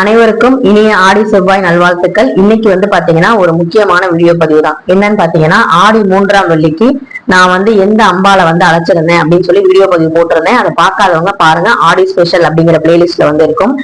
அனைவருக்கும் இனிய ஆடி செவ்வாய் நல்வாழ்த்துக்கள். இன்னைக்கு வந்து பாத்தீங்கன்னா ஒரு முக்கியமான வீடியோ பதிவு தான் என்னன்னு பாத்தீங்கன்னா ஆடி மூன்றாம் வெள்ளிக்கு நான் வந்து எந்த அம்பால வந்து அழைச்சிருந்தேன் அப்படின்னு சொல்லி வீடியோ பதிவு போட்டிருந்தேன். அதை பார்க்காதவங்க பாருங்க ஆடி ஸ்பெஷல் அப்படிங்கிற பிளேலிஸ்ட்ல வந்து இருக்கும்.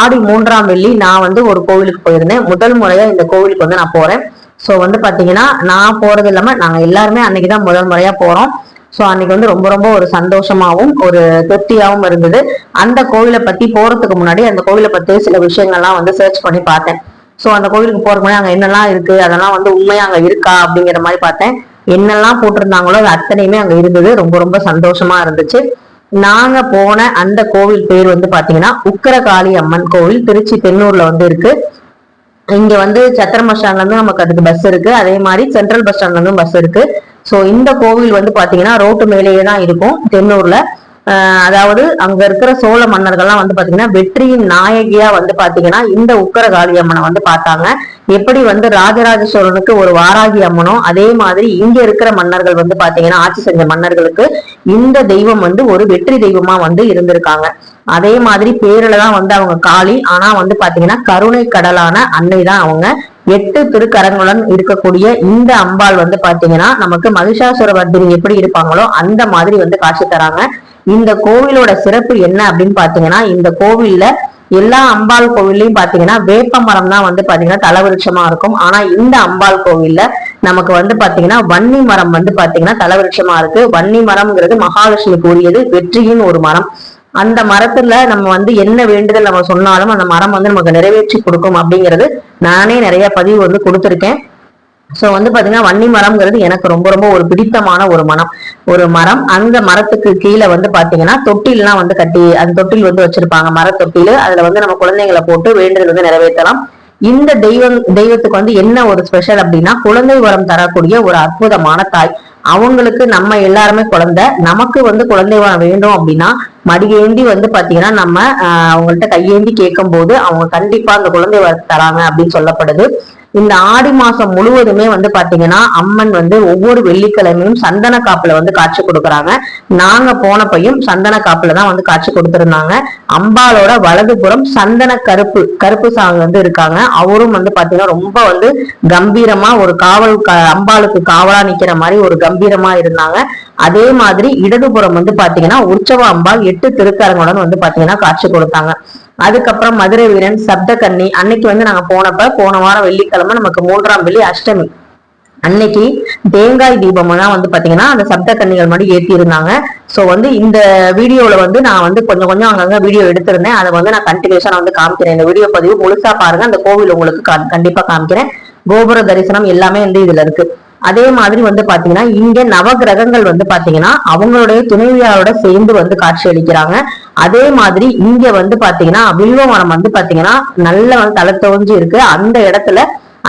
ஆடி மூன்றாம் வெள்ளி நான் வந்து ஒரு கோவிலுக்கு போயிருந்தேன். முதல் முறையா இந்த கோவிலுக்கு வந்து நான் போறேன். சோ வந்து பாத்தீங்கன்னா நான் போறது இல்லாம நாங்க எல்லாருமே அன்னைக்குதான் முதல் முறையா போறோம். ஸோ அன்னைக்கு வந்து ரொம்ப ரொம்ப ஒரு சந்தோஷமாகவும் ஒரு திருப்தியாகவும் இருந்தது. அந்த கோவிலை பத்தி போறதுக்கு முன்னாடி அந்த கோவிலை பத்தி சில விஷயங்கள்லாம் வந்து சர்ச் பண்ணி பார்த்தேன். ஸோ அந்த கோவிலுக்கு போறதுக்கு முன்னாடி என்னெல்லாம் இருக்கு? அதெல்லாம் வந்து உண்மையா அங்கே இருக்கா? அப்படிங்கிற மாதிரி பார்த்தேன். என்னெல்லாம் போட்டிருந்தாங்களோ அது அத்தனையுமே அங்கே இருந்தது. ரொம்ப ரொம்ப சந்தோஷமா இருந்துச்சு. நாங்க போன அந்த கோவில் பேர் வந்து பாத்தீங்கன்னா உக்கரகாளி அம்மன் கோவில். திருச்சி தென்னூர்ல வந்து இருக்கு. இங்க வந்து சத்திரம் பஸ் ஸ்டாண்ட்ல இருந்து நமக்கு அதுக்கு பஸ் இருக்கு. அதே மாதிரி சென்ட்ரல் பஸ் ஸ்டாண்ட்ல இருந்தும் பஸ் இருக்கு. ஸோ இந்த கோவில் வந்து பார்த்தீங்கன்னா ரோட்டு மேலேயே தான் இருக்கும் தென்னூர்ல. அதாவது அங்க இருக்கிற சோழ மன்னர்கள்லாம் வந்து பாத்தீங்கன்னா வெற்றியின் நாயகியா வந்து பாத்தீங்கன்னா இந்த உக்கர காளி அம்மனை வந்து பார்த்தாங்க. எப்படி வந்து ராஜராஜ சோழனுக்கு ஒரு வாராகி அம்மனோ அதே மாதிரி இங்க இருக்கிற மன்னர்கள் வந்து பாத்தீங்கன்னா ஆட்சி செஞ்ச மன்னர்களுக்கு இந்த தெய்வம் வந்து ஒரு வெற்றி தெய்வமா வந்து இருந்திருக்காங்க. அதே மாதிரி பேரில் தான் வந்து அவங்க காளி ஆனா வந்து பாத்தீங்கன்னா கருணை கடலான அன்னை தான் அவங்க. எட்டு திருக்கரங்களுடன் இருக்கக்கூடிய இந்த அம்பாள் வந்து பாத்தீங்கன்னா நமக்கு மகிஷாசுரவர்தினி எப்படி இருப்பாங்களோ அந்த மாதிரி வந்து காட்சி தராங்க. இந்த கோவிலோட சிறப்பு என்ன அப்படின்னு பாத்தீங்கன்னா இந்த கோவில்ல எல்லா அம்பாள் கோவில்லையும் பாத்தீங்கன்னா வேப்ப மரம் தான் வந்து பாத்தீங்கன்னா தலவிருட்சமா இருக்கும். ஆனா இந்த அம்பாள் கோவில்ல நமக்கு வந்து பாத்தீங்கன்னா வன்னி மரம் வந்து பாத்தீங்கன்னா தலவிருட்சமா இருக்கு. வன்னி மரம்ங்கிறது மகாலட்சுமிக்கு உரியது வெற்றியின் ஒரு மரம். அந்த மரத்துல நம்ம வந்து என்ன வேண்டுதல் நம்ம சொன்னாலும் அந்த மரம் வந்து நமக்கு நிறைவேற்றி கொடுக்கும் அப்படிங்கிறது நானே நிறைய பதிவு வந்து கொடுத்துருக்கேன். ஸோ வந்து பார்த்தீங்கன்னா வன்னி மரம்ங்கிறது எனக்கு ரொம்ப ரொம்ப ஒரு பிடித்தமான ஒரு மரம். ஒரு மரம் அந்த மரத்துக்கு கீழே வந்து பார்த்தீங்கன்னா தொட்டில்லாம் வந்து கட்டி அந்த தொட்டில் வந்து வச்சிருப்பாங்க மர தொட்டில் வந்து நம்ம குழந்தைங்களை போட்டு வேண்டுதல் வந்து நிறைவேற்றலாம். இந்த தெய்வம் தெய்வத்துக்கு வந்து என்ன ஒரு ஸ்பெஷல் அப்படின்னா குழந்தை வரம் தரக்கூடிய ஒரு அற்புதமான தாய். அவங்களுக்கு நம்ம எல்லாருமே குழந்தை. நமக்கு வந்து குழந்தை வரம் வேண்டும் அப்படின்னா மடியேந்தி வந்து பாத்தீங்கன்னா நம்ம அவங்கள்ட்ட கையேந்தி கேட்கும் போது அவங்க கண்டிப்பா அந்த குழந்தை வரத்தை தராங்க அப்படின்னு சொல்லப்படுது. இந்த ஆடி மாசம் முழுவதுமே வந்து பாத்தீங்கன்னா அம்மன் வந்து ஒவ்வொரு வெள்ளிக்கிழமையும் சந்தன காப்புல வந்து காட்சி கொடுக்குறாங்க. நாங்க போனப்பையும் சந்தன காப்புல தான் வந்து காட்சி கொடுத்துருந்தாங்க. அம்பாளோட வலதுபுறம் சந்தன கருப்பு கருப்பு சாமி வந்து இருக்காங்க. அவரும் வந்து பாத்தீங்கன்னா ரொம்ப வந்து கம்பீரமா ஒரு காவல் அம்பாளுக்கு காவலா நிக்கிற மாதிரி ஒரு கம்பீரமா இருந்தாங்க. அதே மாதிரி இடதுபுறம் வந்து பாத்தீங்கன்னா உற்சவ அம்பாள் எட்டு திருக்கரங்களுடன் வந்து பாத்தீங்கன்னா காட்சி கொடுத்தாங்க. அதுக்கப்புறம் மதுரை வீரன் சப்தகன்னி அன்னைக்கு வந்து நாங்க போனப்ப போன வாரம் வெள்ளிக்கிழமை நமக்கு மூன்றாம் வெள்ளி அஷ்டமி. அன்னைக்கு தேங்காய் தீபம் தான் வந்து பாத்தீங்கன்னா அந்த சப்த கன்னிகள் மட்டும் ஏத்தி இருந்தாங்க சோ வந்து இந்த வீடியோல வந்து நான் வந்து கொஞ்சம் கொஞ்சம் அங்கங்க வீடியோ எடுத்திருந்தேன். அதை வந்து நான் கண்டினியூஸா நான் வந்து காமிக்கிறேன். இந்த வீடியோ பதிவு முழுசா பாருங்க. அந்த கோவில் உங்களுக்கு கா- கண்டிப்பா காமிக்கிறேன். கோபுர தரிசனம் எல்லாமே வந்து இதுல இருக்கு. அதே மாதிரி வந்து பாத்தீங்கன்னா இங்க நவகிரகங்கள் வந்து பாத்தீங்கன்னா அவங்களுடைய துணைவியாரோட சேர்ந்து வந்து காட்சி அளிக்கிறாங்க. அதே மாதிரி இங்க வந்து பாத்தீங்கன்னா வில்வ மரம் வந்து பாத்தீங்கன்னா நல்ல வந்து தலை தோஞ்சு இருக்கு. அந்த இடத்துல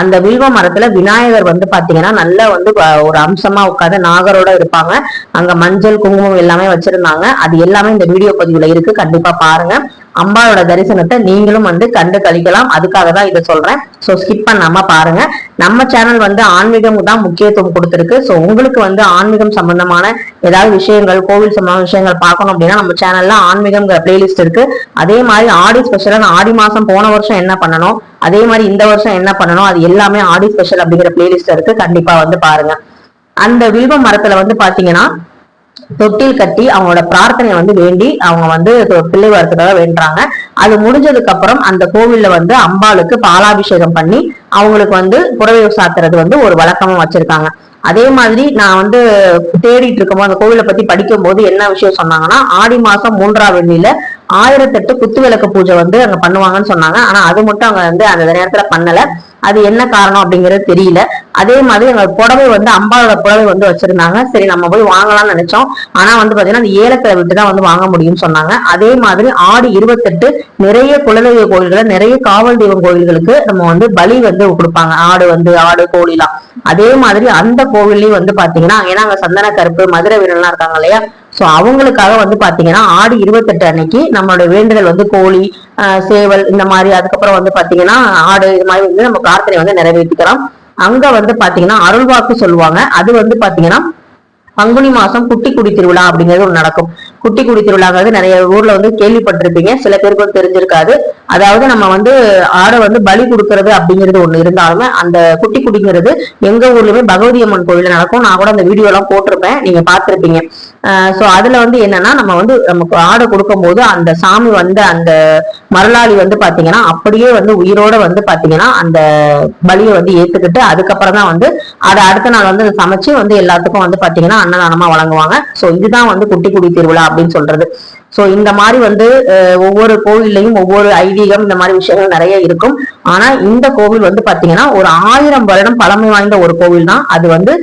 அந்த வில்வ மரத்துல விநாயகர் வந்து பாத்தீங்கன்னா நல்லா வந்து ஒரு அம்சமா உட்காந்து நாகரோட இருப்பாங்க. அங்க மஞ்சள் குங்குமம் எல்லாமே வச்சிருந்தாங்க. அது எல்லாமே இந்த வீடியோ பதிவுல இருக்கு. கண்டிப்பா பாருங்க. அம்மாவோட தரிசனத்தை நீங்களும் வந்து கண்டு கழிக்கலாம். அதுக்காக தான் இதை சொல்றேன். சோ ஸ்கிப் பண்ணாம பாருங்க. நம்ம சேனல் வந்து ஆன்மீகம் தான் முக்கியத்துவம் கொடுத்துருக்கு. சோ உங்களுக்கு வந்து ஆன்மீகம் சம்பந்தமான ஏதாவது விஷயங்கள் கோவில் சம்பந்தமான விஷயங்கள் பார்க்கணும் அப்படின்னா நம்ம சேனல்ல ஆன்மீகம்ங்கிற பிளேலிஸ்ட் இருக்கு. அதே மாதிரி ஆடி ஸ்பெஷலா நான் ஆடி மாசம் போன வருஷம் என்ன பண்ணணும்? அதே மாதிரி இந்த வருஷம் என்ன பண்ணணும்? அது எல்லாமே ஆடி ஸ்பெஷல் அப்படிங்கிற பிளேலிஸ்ட் இருக்கு. கண்டிப்பா வந்து பாருங்க. அந்த வில்வ மரத்துல வந்து பாத்தீங்கன்னா தொட்டில் கட்டி அவங்களோட பிரார்த்தனையை வந்து வேண்டி அவங்க வந்து பிள்ளை வரத்துக்காக வேண்டுறாங்க. அது முடிஞ்சதுக்கு அப்புறம் அந்த கோவில்ல வந்து அம்பாளுக்கு பாலாபிஷேகம் பண்ணி அவங்களுக்கு வந்து புறவை சாத்துறது வந்து ஒரு வழக்கமா வச்சிருக்காங்க. அதே மாதிரி நான் வந்து தேடிட்டு இருக்கும்போது அந்த கோவிலை பத்தி படிக்கும் போது என்ன விஷயம் சொன்னாங்கன்னா ஆடி மாசம் மூன்றாம் வெள்ளியில ஆயிரத்தெட்டு குத்துவிளக்கு பூஜை வந்து அங்க பண்ணுவாங்கன்னு சொன்னாங்க. ஆனா அது மட்டும் அங்க வந்து அந்த நேரத்துல பண்ணல. அது என்ன காரணம் அப்படிங்கிறது தெரியல. அதே மாதிரி எங்க புடவை வந்து அம்பாவோட புடவை வந்து வச்சிருந்தாங்க. சரி நம்ம போய் வாங்கலாம்னு நினைச்சோம். ஆனா வந்து பாத்தீங்கன்னா அந்த ஏலத்துல விட்டு தான் வந்து வாங்க முடியும்னு சொன்னாங்க. அதே மாதிரி ஆடி இருபத்தெட்டு நிறைய குலதெய்வ கோயில்களை நிறைய காவல் தெய்வம் கோயில்களுக்கு நம்ம வந்து பலி வந்து கொடுப்பாங்க. ஆடு வந்து ஆடு கோழிலாம். அதே மாதிரி அந்த கோவில்லையும் வந்து பாத்தீங்கன்னா ஏன்னா அங்க சந்தன கருப்பு மதுரை வீரன்லாம் இருக்காங்க இல்லையா? ஸோ அவங்களுக்காக வந்து பார்த்தீங்கன்னா ஆடி இருபத்தெட்டு அன்னைக்கு நம்மளோட வேண்டுதல் வந்து கோழி ஆஹ் சேவல் இந்த மாதிரி அதுக்கப்புறம் வந்து பார்த்தீங்கன்னா ஆடு இது மாதிரி வந்து நம்ம பிரார்த்தனை வந்து நிறைவேற்றிக்கலாம் அங்க வந்து பாத்தீங்கன்னா அருள்வாக்கு சொல்லுவாங்க. அது வந்து பாத்தீங்கன்னா பங்குனி மாசம் குட்டி குடி திருவிழா அப்படிங்கிறது ஒன்று நடக்கும். குட்டி குடி திருவிழாங்கிறது நிறைய ஊர்ல வந்து கேள்விப்பட்டிருப்பீங்க. சில பேருக்கு தெரிஞ்சிருக்காது. அதாவது நம்ம வந்து ஆடை வந்து பலி கொடுக்கறது அப்படிங்கிறது ஒண்ணு இருந்தாலுமே அந்த குட்டி குடிங்கிறது எங்க ஊர்லயுமே பகவதி அம்மன் கோயில்ல நடக்கும். நான் கூட அந்த வீடியோ எல்லாம் போட்டிருப்பேன். நீங்க பார்த்திருப்பீங்க. சோ அதுல வந்து என்னன்னா நம்ம வந்து நமக்கு ஆடை கொடுக்கும்போது அந்த சாமி வந்து அந்த மரளாளி வந்து பாத்தீங்கன்னா அப்படியே வந்து உயிரோட வந்து பாத்தீங்கன்னா அந்த பலியை வந்து ஏத்துக்கிட்டு அதுக்கப்புறம் தான் வந்து அதை அடுத்த நாள் வந்து அதை சமைச்சு வந்து எல்லாத்துக்கும் வந்து பாத்தீங்கன்னா அன்னதானமா வழங்குவாங்க. சோ இதுதான் வந்து குட்டி குடி திருவிழா அப்படின்னு சொல்றது. ஸோ இந்த மாதிரி வந்து ஒவ்வொரு கோவில்லையும் ஒவ்வொரு ஐதீகம் இந்த மாதிரி விஷயங்கள் நிறைய இருக்கும். ஆனா இந்த கோவில் வந்து பாத்தீங்கன்னா ஒரு ஆயிரம் வருடம் பழமை வாய்ந்த ஒரு கோவில் தான் அது வந்து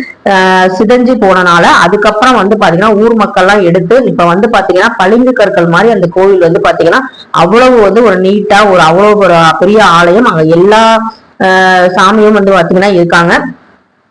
சிதஞ்சு சிதைஞ்சு போனனால அதுக்கப்புறம் வந்து பாத்தீங்கன்னா ஊர் மக்கள்லாம் எடுத்து இப்ப வந்து பாத்தீங்கன்னா பளிங்கு கற்கள் மாதிரி அந்த கோவில் வந்து பாத்தீங்கன்னா அவ்வளவு வந்து ஒரு நீட்டா ஒரு அவ்வளவு ஒரு பெரிய ஆலயம். அங்க எல்லா சாமியும் வந்து பாத்தீங்கன்னா இருக்காங்க.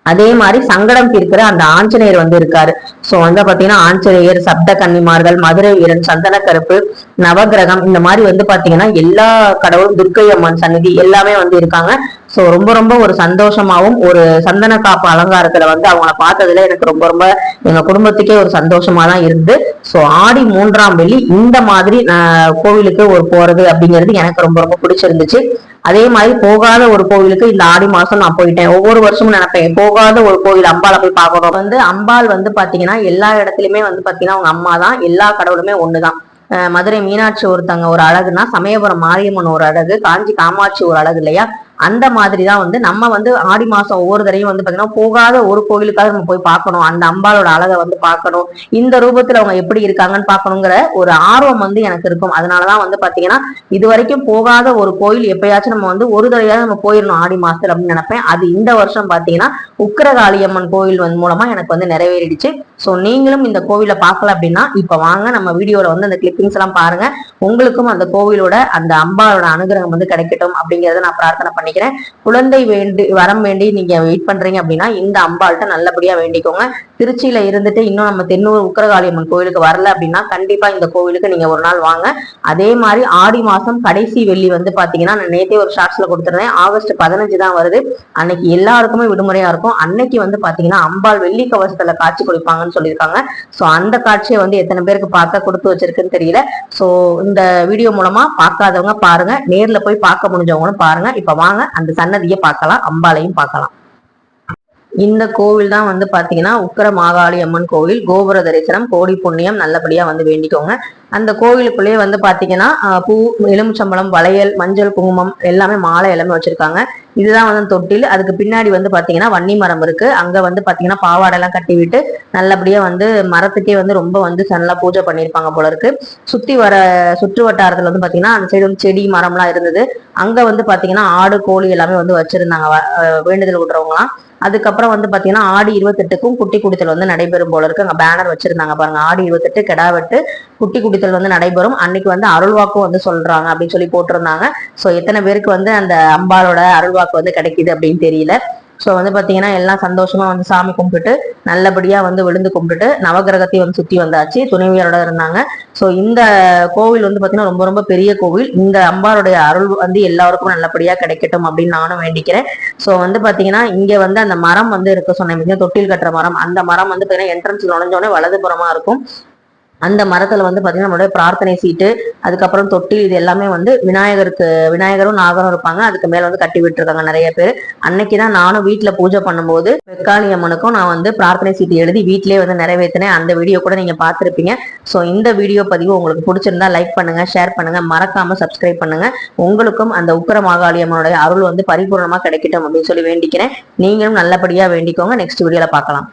அதே மாதிரி சங்கடம் தீர்க்கிற அந்த ஆஞ்சநேயர் வந்து இருக்காரு. சோ வந்து பாத்தீங்கன்னா ஆஞ்சநேயர் சப்த கன்னிமார்கள் மதுரை வீரன் சந்தன கருப்பு நவகிரகம் இந்த மாதிரி வந்து பாத்தீங்கன்னா எல்லா கடவுளும் துர்க்கை அம்மன் சன்னதி எல்லாமே வந்து இருக்காங்க. சோ ரொம்ப ரொம்ப ஒரு சந்தோஷமாவும் ஒரு சந்தன காப்பு அலங்காரத்துல வந்து அவங்கள பார்த்ததுல எனக்கு ரொம்ப ரொம்ப எங்க குடும்பத்துக்கே ஒரு சந்தோஷமா தான் இருந்து. சோ ஆடி மூன்றாம் வெள்ளி இந்த மாதிரி கோவிலுக்கு ஒரு போறது அப்படிங்கிறது எனக்கு ரொம்ப ரொம்ப பிடிச்சிருந்துச்சு. அதே மாதிரி போகாத ஒரு கோவிலுக்கு இந்த ஆடி மாசம் நான் போயிட்டேன். ஒவ்வொரு வருஷமும் நினைப்பேன் போகாத ஒரு கோவில் அம்பாளை போய் பார்க்கணும். வந்து அம்பாள் வந்து பாத்தீங்கன்னா எல்லா இடத்துலயுமே வந்து பாத்தீங்கன்னா அவங்க அம்மா தான் எல்லா கடவுளுமே ஒண்ணுதான். மதுரை மீனாட்சி ஒருத்தங்க ஒரு அழகுனா சமயபுரம் மாரியம்மன் ஒரு அழகு காஞ்சி காமாட்சி ஒரு அழகு இல்லையா? அந்த மாதிரி தான் வந்து நம்ம வந்து ஆடி மாசம் ஒவ்வொரு தடையும் வந்து பாத்தீங்கன்னா போகாத ஒரு கோவிலுக்காக நம்ம போய் பார்க்கணும். அந்த அம்பாளோட அழகை வந்து பார்க்கணும். இந்த ரூபத்துல அவங்க எப்படி இருக்காங்கன்னு பார்க்கணுங்கிற ஒரு ஆர்வம் வந்து எனக்கு இருக்கும். அதனாலதான் வந்து பாத்தீங்கன்னா இது வரைக்கும் போகாத ஒரு கோயில் எப்பயாச்சும் நம்ம வந்து ஒரு தடையாவது நம்ம போயிடணும் ஆடி மாசத்துல அப்படின்னு நினைப்பேன். அது இந்த வருஷம் பாத்தீங்கன்னா உக்கிரகாளியம்மன் கோயில் வந்து மூலமா எனக்கு வந்து நிறைவேறிடுச்சு. சோ நீங்களும் இந்த கோவிலை பார்க்கல அப்படின்னா இப்ப வாங்க நம்ம வீடியோல வந்து அந்த கிளிப்பிங்ஸ் எல்லாம் பாருங்க. உங்களுக்கும் அந்த கோவிலோட அந்த அம்பாவோட அனுகிரகம் வந்து கிடைக்கட்டும் அப்படிங்கறத நான் பிரார்த்தனை நினைக்கிறேன். குழந்தை வேண்டி வரம் வேண்டி நீங்க வெயிட் பண்றீங்க அப்படின்னா இந்த அம்பாள்கிட்ட நல்லபடியா வேண்டிக்கோங்க. திருச்சியில இருந்துட்டு இன்னும் நம்ம தென்னூர் உக்கரகாளியம்மன் கோவிலுக்கு வரல அப்படின்னா கண்டிப்பா இந்த கோவிலுக்கு நீங்க ஒரு நாள் வாங்க. அதே மாதிரி ஆடி மாசம் கடைசி வெள்ளி வந்து பாத்தீங்கன்னா நான் நேத்தே ஒரு ஷார்ட்ஸ்ல கொடுத்துருந்தேன். ஆகஸ்ட் பதினஞ்சு தான் வருது. அன்னைக்கு எல்லாருக்குமே விடுமுறையா இருக்கும். அன்னைக்கு வந்து பாத்தீங்கன்னா அம்பாள் வெள்ளி கவசத்துல காட்சி கொடுப்பாங்கன்னு சொல்லியிருக்காங்க. சோ அந்த காட்சியை வந்து எத்தனை பேருக்கு பார்க்க கொடுத்து வச்சிருக்குன்னு தெரியல. சோ இந்த வீடியோ மூலமா பார்க்காதவங்க பாருங்க. நேர்ல போய் பார்க்க முடிஞ்சவங்களும் பாருங்க. இப்ப வாங்க. அந்த சன்னதியை பார்க்கலாம். அம்பாளையும் பார்க்கலாம். இந்த கோவில் தான் வந்து பாத்தீங்கன்னா உக்கர மாகாளி அம்மன் கோவில். கோபுர தரிசனம் கோடி புண்ணியம் நல்லபடியா வந்து வேண்டிக்கோங்க. அந்த கோவிலுக்குள்ளேயே வந்து பார்த்தீங்கன்னா பூ எலுமிச்சம்பழம் வளையல் மஞ்சள் குங்குமம் எல்லாமே மாலை எல்லாமே வச்சிருக்காங்க. இதுதான் வந்து தொட்டில். அதுக்கு பின்னாடி வந்து பார்த்தீங்கன்னா வன்னி மரம் இருக்கு. அங்கே வந்து பார்த்தீங்கன்னா பாவாடை எல்லாம் கட்டி விட்டு நல்லபடியாக வந்து மரத்துக்கே வந்து ரொம்ப வந்து நல்லா பூஜை பண்ணியிருப்பாங்க போல இருக்கு. சுற்றி வர சுற்று வட்டாரத்தில் வந்து பார்த்தீங்கன்னா அந்த சைடு வந்து செடி மரம்லாம் இருந்தது. அங்கே வந்து பார்த்தீங்கன்னா ஆடு கோழி எல்லாமே வந்து வச்சிருந்தாங்க. வேண்டுதல் விடுறவங்களாம் அதுக்கப்புறம் வந்து பார்த்தீங்கன்னா ஆடி இருபத்தெட்டுக்கும் குட்டி குடித்தல் வந்து நடைபெறும் போல இருக்கு. அங்கே பேனர் வச்சிருந்தாங்க பாருங்க. ஆடி இருபத்தெட்டு கெடா வெட்டு குட்டி குடித்தல் வந்து நடைபெறும். அன்னைக்கு வந்து அருள்வாக்கும் வந்து சொல்றாங்க அப்படின்னு சொல்லி போட்டிருந்தாங்க. ஸோ எத்தனை பேருக்கு வந்து அந்த அம்பாலோட அருள்வாக்கு வந்து கிடைக்குது அப்படின்னு தெரியல. ஸோ வந்து பாத்தீங்கன்னா எல்லாம் சந்தோஷமா வந்து சாமி கும்பிட்டு நல்லபடியா வந்து விழுந்து கும்பிட்டுட்டு நவகிரகத்தையும் வந்து சுத்தி வந்தாச்சு. துணைவியரோட இருந்தாங்க. ஸோ இந்த கோவில் வந்து பாத்தீங்கன்னா ரொம்ப ரொம்ப பெரிய கோவில். இந்த அம்பாருடைய அருள் வந்து எல்லாருக்கும் நல்லபடியா கிடைக்கட்டும் அப்படின்னு நானும் வேண்டிக்கிறேன். ஸோ வந்து பாத்தீங்கன்னா இங்க வந்து அந்த மரம் வந்து இருக்க சொன்னேன் தொட்டில் கட்டுற மரம். அந்த மரம் வந்து பார்த்தீங்கன்னா என்ட்ரன்ஸ் நுழைஞ்சோடனே வலதுபுறமா இருக்கும். அந்த மரத்துல வந்து பாத்தீங்கன்னா நம்மளுடைய பிரார்த்தனை சீட்டு அதுக்கப்புறம் தொட்டி இது எல்லாமே வந்து விநாயகருக்கு விநாயகரும் நாகரும் இருப்பாங்க. அதுக்கு மேல வந்து கட்டி விட்டுருக்காங்க நிறைய பேர். அன்னைக்கு தான் நானும் வீட்டுல பூஜை பண்ணும்போது வெக்காளி அம்மனுக்கும் நான் வந்து பிரார்த்தனை சீட்டு எழுதி வீட்லயே வந்து நிறைவேற்றினேன் அந்த வீடியோ கூட நீங்க பாத்திருப்பீங்க சோ இந்த வீடியோ பதிவு உங்களுக்கு பிடிச்சிருந்தா லைக் பண்ணுங்க ஷேர் பண்ணுங்க மறக்காம சப்ஸ்கிரைப் பண்ணுங்க. உங்களுக்கும் அந்த உக்கர மாகாளி அம்மனுடைய அருள் வந்து பரிபூர்ணமா கிடைக்கட்டும் அப்படின்னு சொல்லி வேண்டிக்கிறேன். நீங்களும் நல்லபடியா வேண்டிக்கோங்க. நெக்ஸ்ட் வீடியோல பார்க்கலாம்.